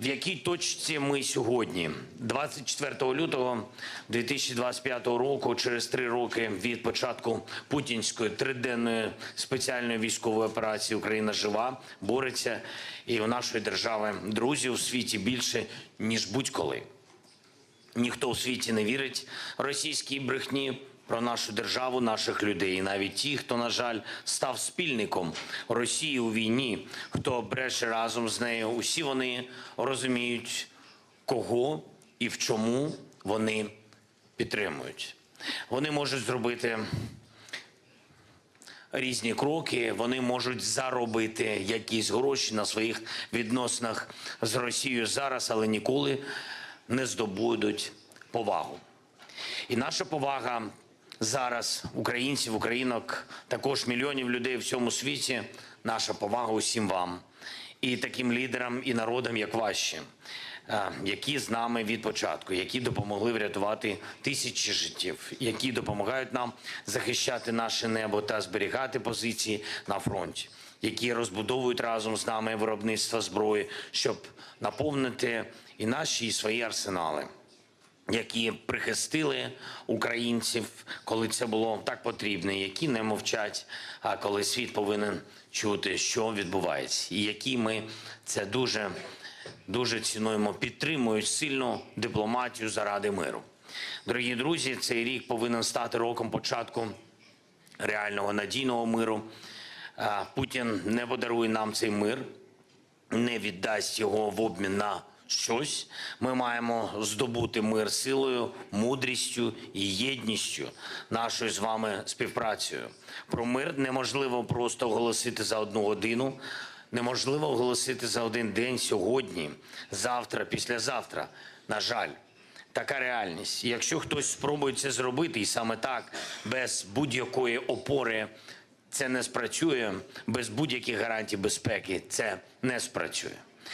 В якій точці ми сьогодні, 24 лютого 2025 року, через три роки від початку путінської триденної спеціальної військової операції Україна жива бореться, і у нашої держави друзів у світі більше ніж будь-коли. Ніхто у світі не вірить російській брехні про нашу державу, наших людей. І навіть ті, хто, на жаль, став спільником Росії у війні, хто бреше разом з нею, усі вони розуміють, кого і в чому вони підтримують. Вони можуть зробити різні кроки, вони можуть заробити якісь гроші на своїх відносинах з Росією зараз, але ніколи не здобудуть повагу. І наша повага зараз українців, українок, також мільйонів людей в всьому світі. Наша повага усім вам і таким лідерам і народам, як ваші, е, які з нами від початку, які допомогли врятувати тисячі життів, які допомагають нам захищати наше небо та зберігати позиції на фронті, які розбудовують разом з нами виробництво зброї, щоб наповнити і наші, і свої арсенали які прихистили українців, коли це було так потрібно, які не мовчать, а коли світ повинен чути, що відбувається, і які ми це дуже дуже цінуємо, підтримують сильну дипломатію заради миру. Дорогі друзі, цей рік повинен стати роком початку реального надійного миру. Путін не подарує нам цей мир, не віддасть його в обмін на щось. Ми маємо здобути мир силою, мудрістю і єдністю нашою з вами співпрацею. Про мир неможливо просто оголосити за одну годину. Неможливо оголосити за один день сьогодні, завтра, післязавтра. На жаль, така реальність. Якщо хтось спробує це зробити, і саме так, без будь-якої опори, це не спрацює, без будь-яких гарантій безпеки це не спрацює.